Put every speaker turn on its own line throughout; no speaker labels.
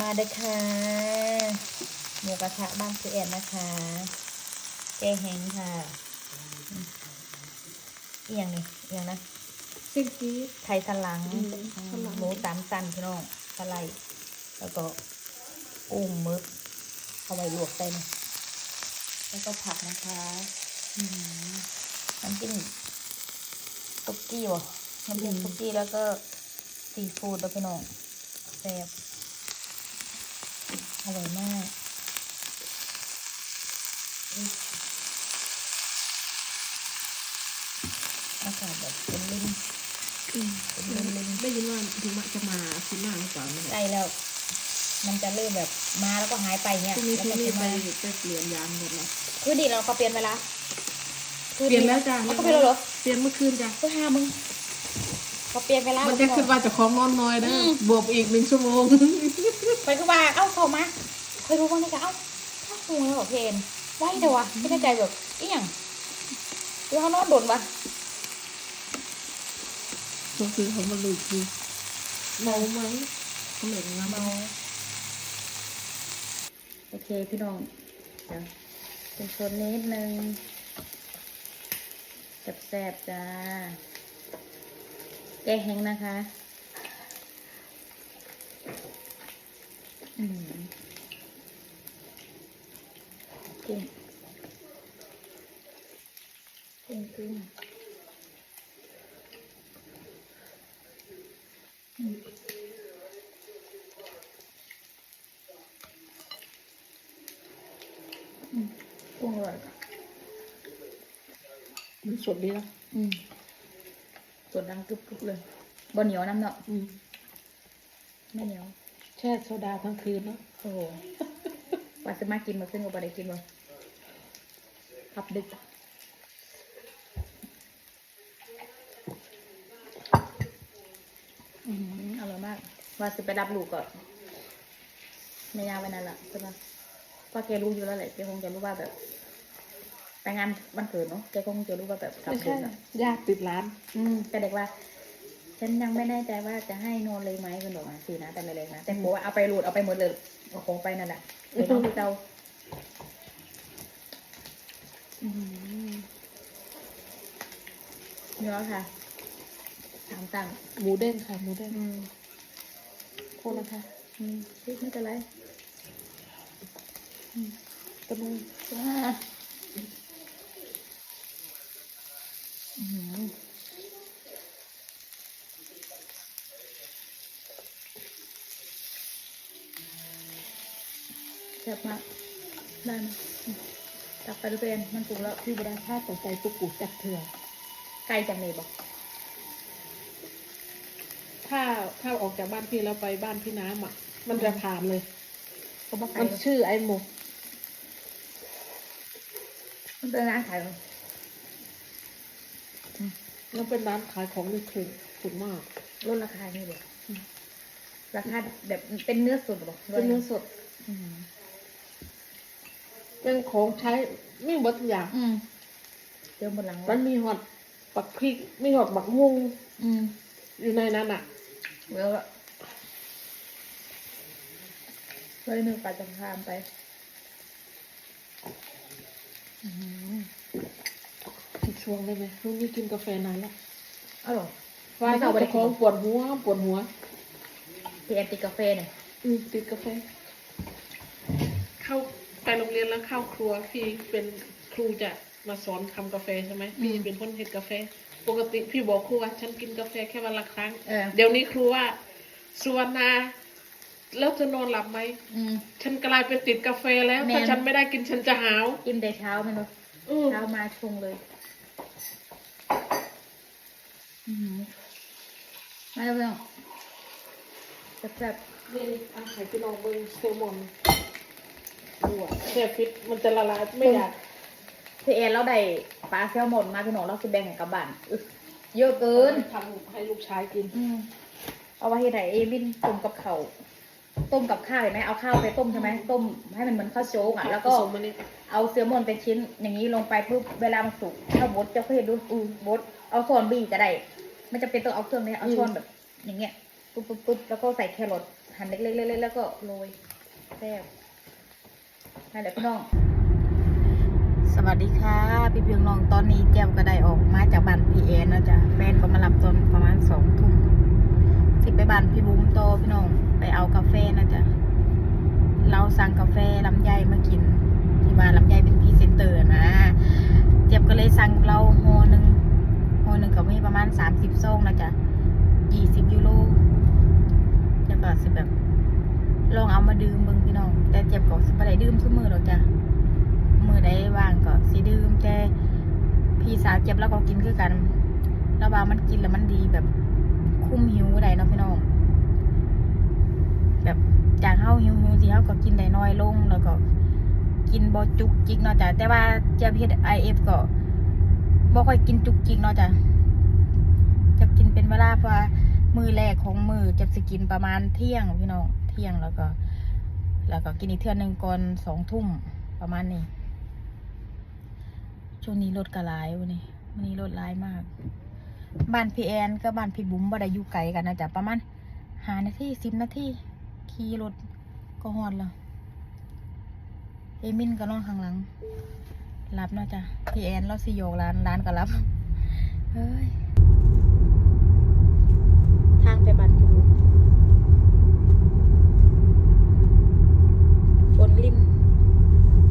มาเด้อค่ะหมูกระทะบ้านคือแอนนะคะแกงแห้งค่ะอืมเอียงนี่เอียงนะ
เส้นจี๊ด
ไทยสลัง
อืมสลัง
หมูสามสันพี่น้องสไลด์แล้วก็กุ้งมึกเอาไว้ลวกได้เลยแล้วก็ผักนะคะอืมน้ำจิ้มตุ๊กกี้วะน้ำจิ้มตุ๊กกี้แล้วก็ซีฟู้ดแล้วพี่น้องแซ่บ อร่อยมากอุ๊ยอากาศแบบเป็นลิ้น
อืม
เป็นลิ้นลิ้น
ได้ยินว่าถึงมาจะมาคุณหน้าหรือเปล่าเนี่ย
ใกล้แล้ว มันจะเริ่มแบบมาแล้วก็หายไปเงี้ย
พรุ่งนี้
แล้ว
พี่
ก็
นี่
จะ
ไป
มา
ไปเปลี่ยนยางหมดแล้ว
คือดีเราก็เปลี่ยนเวลาคือ
เปลี่ยนแล้วจ้า
เขาก็เปลี่ยนแล้วเหรอ
เปลี่ยนเมื่อคืนจ้ะ
ก็ห้ามึงเขาเปลี่ยนเวลา
มัน
แล้ว
จะขึ้นมาจากของนอนน้อยนะ
อืม
บวกอีกหนึ่งชั่วโมง
ไปคือว่า เอ้าเข้ามาเคยรู้บ้างไหมคะเอ้าถ้าคูแล้วเหรอเพนไว้เดี๋ยววะไม่ได้ใจแบบอีหยังคือเขานอนโดนวะ
ก็คือเขามาลุยคือเมาไหมเขาเหม็นนะ
เมาโอเคพี่น้องเดี๋ยวเป็นชนนิดนึงแซ่บๆจ้าแกงแห้งนะคะ อืมกุ้งกุ้งกุ้งอืมอืมกุ้งอร่อย
มันสดดีนะ
อืมส่วนดังกรุบๆเลยบะเหนียว น้ำเนาะ
อืม
ไม่เหนียว
แช่โซดาทั้งคืนเนาะ
โอ้โหว่าจะมากินมาขึ้นกับอะไรกินบ่พับดึกอืมอร่อยมาก ว่าจะไปรับลูกก่อนไม่ยากไปนั่นแหละใช่ปะเพราะแกรู้อยู่แล้วแหละแกคงจะรู้ว่าแบบไปงานวันเกิดเนาะแกคงจะรู้ว่าแบบกลับ
ไม่
ดึ
ใช่
กอะ
ญาติติดร้าน
อืมแต่เด็กว่า ฉันยังไม่แน่ใจว่าจะให้นอนเลยไหมคุณบอกมาสินะแต่เล็กๆนะแต่บอกว่าเอาไปรูดเอาไปหมดเลยเอาของไปนั่นแหละเดี๋ยวน้องพี่เจ้า
อืม
เนื้อค่ะสามตังค์
หมูเด้งค่ะหมูเด้ง
อืม
โคตรนะคะ
อืมพี่ไม่เป็นไร
กระนู
จ้าอืม ซ่บมากได้ไหมอืมตักไปดูเป็นมันถูกแล้ว
ที่บรรท่าต่อใจปุกปุกจักเถื่อ
ไกลจังเลยบอก
ถ้าถ้าออกจากบ้านพี่แล้วไปบ้านพี่น้ำอะ มันจะผ่านเลย
ก็บอกไกล
มันชื่อไอ้หมก
มันเป็นร้านขายเลย
แล้วเป็นร้านขายของในถูกถูกมาก
ลดราคานี่เลยราคาแบบเป็นเนื้อสดบอก
เป็นเนื้อสด
อืม
เป็นของใช้ไม่หมดทุกอย่าง
อืมเติมบนหลัง
มันมีหอดปักพริกมีหอดบักมุง
อืม
อยู่ในนั้นอะ
แล้วอะเลยหนึ่งปลาจะพามไปอืม
อีกช่วงได้ไหมลูกนี่กินกาแฟนานแล้ว
อร่อย
วายเขาจะของปวดหัวปวดหัว
พี่แอนติดกาแฟเนี่ย
อืมติดกาแฟเข้าไป โรงเรียนแล้วเข้าครัวพี่เป็นครูจะมาสอนทำกาแฟใช่ไหมพี่เป็นคนเฮ็ดกาแฟ ปกติพี่บอกครูว่าฉันกินกาแฟแค่วันละครั้ง
เออ
เดี๋ยวนี้ครูว่าสุวรรณาแล้วจะนอนหลับไหม
อืม
ฉันกลายเป็นติดกาแฟแล้ว
แม่
ถ้าฉันไม่ได้กินฉันจะหาว
กินแต่เช้ามันเลย
อืม
เช้ามาชงเลยอืมมาแล้วเพื่อนแซ่บ
นี่อาหารพี่น้องเบิ้งเซลมอน ดูอะแช่ฟิตมันจะละลายไม่อยาก
พี่แอนเราได้ปลาแซลมอนมาพี่หนองเราสิแบ่งให้กับบ้านอึ๊ะเยอะเกิน
ทำให้ลูกชายกิน
อืมเอาไว้ที่ไหนเอวินต้มกับเขาวต้มกับข้าวเห็นไหมเอาข้าวไปต้มใช่ไหมต้มให้มันเหมือนข้าวโจ๊กอะแล้วก็
ผสมมันนี่
เอาเซลมอนเป็นชิ้นอย่างนี้ลงไปปุ๊บเวลามันสุกถ้าบดเจ้าเคยเห็นดูอืบดเอาช้อนบีก็ได้ไม่จำเป็นต้องเอาเครื่องนี้เอาช้อนแบบ อย่างเงี้ยปุ๊บปุ๊บปุ๊บแล้วก็ใส่แครอทหั่นเล็กๆๆๆแล้วก็โรยแซ่บ นั่นแหละพี่น้อง สวัสดีค่ะ พี่เพียงน้องตอนนี้เจียมก็ได้ออกมาจากบ้านพี่เอนนะจ๊ะแฟนก็มารับตอนประมาณสองทุ่มสิไปบ้านพี่บุ้มโตพี่น้องไปเอากาแฟนะจ๊ะเราสั่งกาแฟลำไยมากิน ที่ว่านลำไยเป็นพรีเซนเตอร์นะเจียบก็เลยสั่งเราโฮหนึ่งโฮหนึ่งก็มีประมาณสามสิบซองนะจ๊ะยี่สิบยูโรเจียบก็สิแบบลองเอามาดื่มเบิ่งพี่น้อง แต่เจ็บก็สิบ่ได้ดื่มทุกมื้อหรอกจ้ะมือใดว่างก็สิดื่มแต่พี่สาวเจ็บแล้วก็กินคือกัน แล้วว่ามันกินแล้วมันดีแบบ คุ้มหิวได้เนาะพี่น้องแบบจากเฮาหิวหิวสิเฮาก็กินได้น้อยลงแล้วก็กินบ่จุกจิกเนาะจ้ะแต่ว่าเจ็บเฮ็ด IF ก็บ่ค่อยกินจุกจิกเนาะจ้ะจะกินเป็นเวลาเพราะมือแรกของมือจะสกินประมาณเที่ยงพี่น้องเที่ยงแล้วก็ แล้วก็กินอีกเทื่อหนึ่งก่อนสองทุ่มประมาณนี้ ช่วงนี้รถกระลายวันนี้วันนี้รถร้ายมาก บ้านพี่แอนกับบ้านพี่บุ๋มบ่ได้อยู่ไกลกันนะจ๊ะประมาณหานาทีสิบนาทีขี่รถก็ฮอดแล้วเอมินก็นอนข้างหลังรับเนาะจ๊ะพี่แอนเราสิโยกร้านร้านก็รับเฮ้ย ทางไปบันทูฝนลิน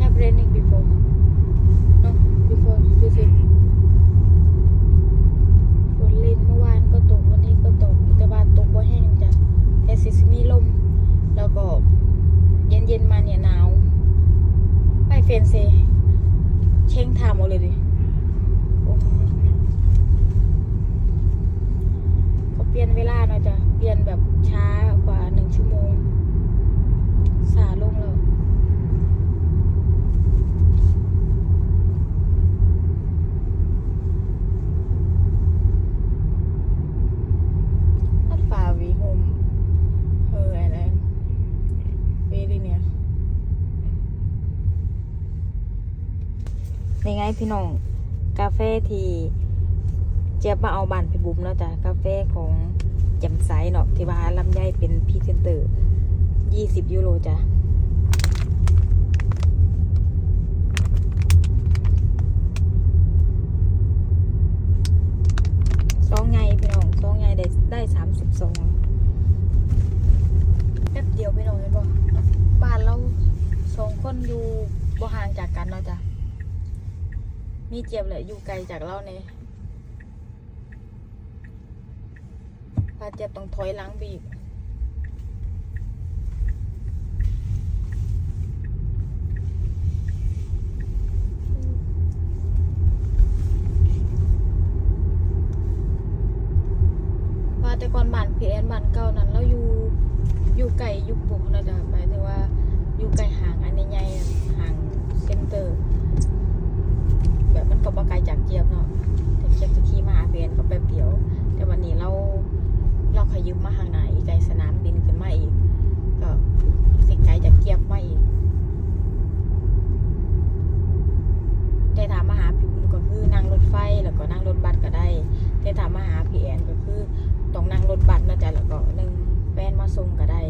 have raining before no before you see ฝนลินเมื่อวานก็ตกวันนี้ก็ตก แต่ว่าตกว่าแห้งจ้ะแต่สิสมีลม แล้วก็เย็นเย็นๆมาเนี่ยหนาว ไปเฟนเซเช้งทามเอาเลยดิเขาเปลี่ยนเวลาเนาะจ้ะ เปลี่ยนแบบช้ากว่าหนึ่งชั่วโมง สาลงแล้ว Not far away home her and I very near นี่ไง พี่น้อง กาแฟที่เจี๊ยบมาเอาบันไปบุ้มแล้วจ้ะ กาแฟของแจำไซเนาะที่ว่าลำไยเป็นพรีเซนเตอร์ยี่สิบยูโรจ้ะซองไงพี่น้องซองไงได้ได้สามสิบสองแป๊บเดียวพี่น้องเห็นบ่บ้านเราสองคนอยู่บ่ห่างจากกันเนาะจ้ะ มีเจียบแหละอยู่ไกลจากเราเนี่ยพาเจ็บต้องถอยหลังไปอีกว่าแต่ก่อนบ้านพีแอนบ้านเก่านั้นเราอยู่อยู่ไกลอยุคบุกนะจ๊ะหมายถึงว่าอยู่ไกลห่างอันใหญ่ๆห่างเซ็นเตอร์ บ่ไกลจากเจี๊ยบเนาะแต่เจี๊ยบจะขี่มาหาพีแอนก็แป๊บเดียว แต่วันนี้เราเราขยุบมาทางไหนไกลสนามบินขึ้นมาอีก ก็สิไกลจากเกียบมาอีกแต่ถามมาหาพี่บุ้มก็คือนั่งรถไฟแล้วก็นั่งรถบัสก็ได้ แต่ถามมาหาพี่แอนก็คือต้องนั่งรถบัสนะจ๊ะแล้วก็หนึ่งแฟนมาส่งก็ได้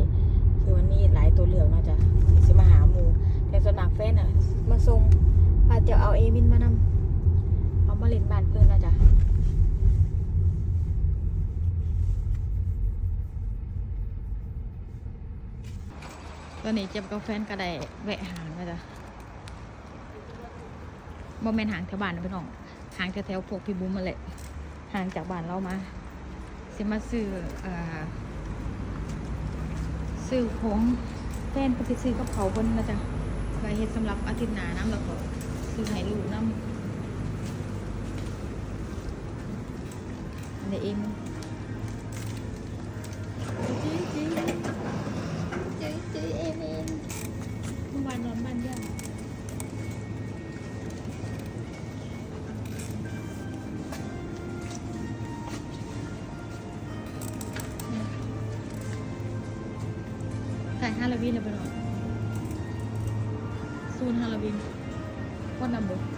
คือมันมีหลายตัวเลือกนะจ๊ะที่สิมาหาหมูแต่ส่วนมากแฟนอะมาส่งพาเดี๋ยวเอาเอมินมานำ มาเล่นบ้านเพื่อนนะจ๊ะตอนนี้เจ็บกับแฟก็ได้แวะหางแล้วจ้ะโมเมนหางแถวบ้านนะพี่น้องหางแถวๆพวกพี่บุ้มมาเลยหางจากบ้านเรามาสิมาซื้อเอ่อซื้อของแฟนปฏิซื้อกับเขาคนนะจ๊ะไว้เฮ็ดสำหรับอาทิตย์หน้าน้ำแล้วก็ซื้อให้ลูกน้ำ อันนี้เองจิ๊จิ๊จิ๊เจ๊เจ๊เอเมนเมื่อวานนอนบ้านย่าถ่ฮาโลวีนเลยไปหน่อยซูนฮาโลวีนว่านำบุจ้าเอ๊ะ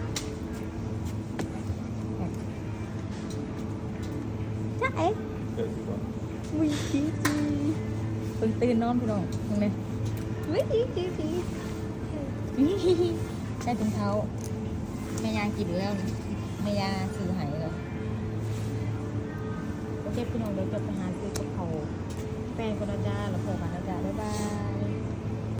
จีเพิ่นตื่นนอนพี่น้องตรงนี้วิจีจีจีใช่ถุงเท้าแม่ยากินแล้วนะแม่ยาซื้อหายแล้วโอเคพี่น้องเดี๋ยวจะไปหาซื้อกระเพราแฟนคนละจ้าแล้วพอกันละจ้าบ๊ายบาย